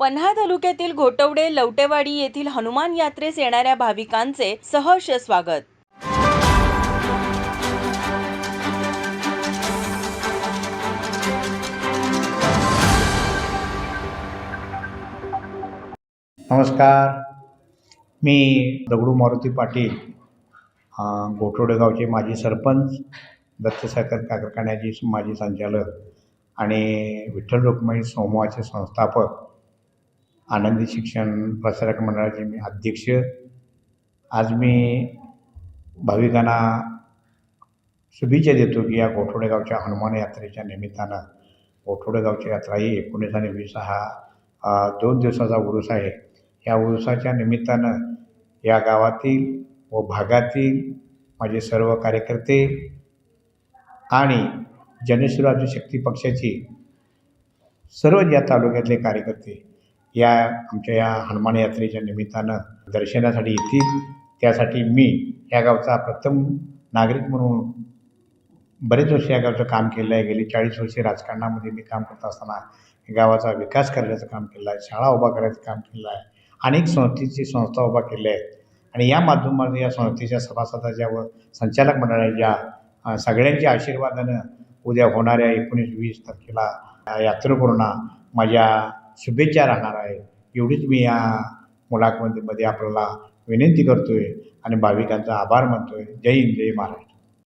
पन्हा तालुक्यातील घोटवडे लवटेवाडी येथील हनुमान यात्रेस येणाऱ्या भाविकांचे सहर्ष स्वागत. नमस्कार. मी दगडू मारुती पाटील घोटोडे गावचे माजी सरपंच दत्त साखर कारखान्याचे माजी संचालक आणि विठ्ठल रुक्मिणी समूहाचे संस्थापक. आनंदी शिक्षण प्रसारक मंडळाचे मी अध्यक्ष. आज मी भाविकांना शुभेच्छा देतो की या गोठवडेगावच्या हनुमान यात्रेच्या निमित्तानं गोठवडेगावची यात्रा ही एकोणीस आणि वीस हा दोन दिवसाचा उरुस आहे. या उरुसाच्या निमित्तानं या गावातील व भागातील माझे सर्व कार्यकर्ते आणि जनसुराज्य शक्ती पक्षाची सर्व या तालुक्यातले कार्यकर्ते या आमच्या या हनुमान यात्रेच्या निमित्तानं दर्शनासाठी येतील. त्यासाठी मी या गावचा प्रथम नागरिक म्हणून बरेच वर्ष या गावचं काम केलं आहे. गेली चाळीस वर्षे राजकारणामध्ये मी काम करत असताना गावाचा विकास करण्याचं काम केलं आहे. शाळा उभा करायचं काम केलं आहे. अनेक संस्थेची संस्था उभा केल्या आहेत. आणि या माध्यमातून या संस्थेच्या सभासदाच्या व संचालक मंडळाच्या सगळ्यांच्या आशीर्वादानं उद्या होणाऱ्या एकोणीस वीस तारखेला या यात्रेकरूंना माझ्या शुभेच्छा राहणार आहे. एवढीच मी या मुलाखतीमध्ये आपल्याला विनंती करतो आहे आणि भाविकांचा आभार मानतो आहे जय हिंद जय महाराष्ट्र.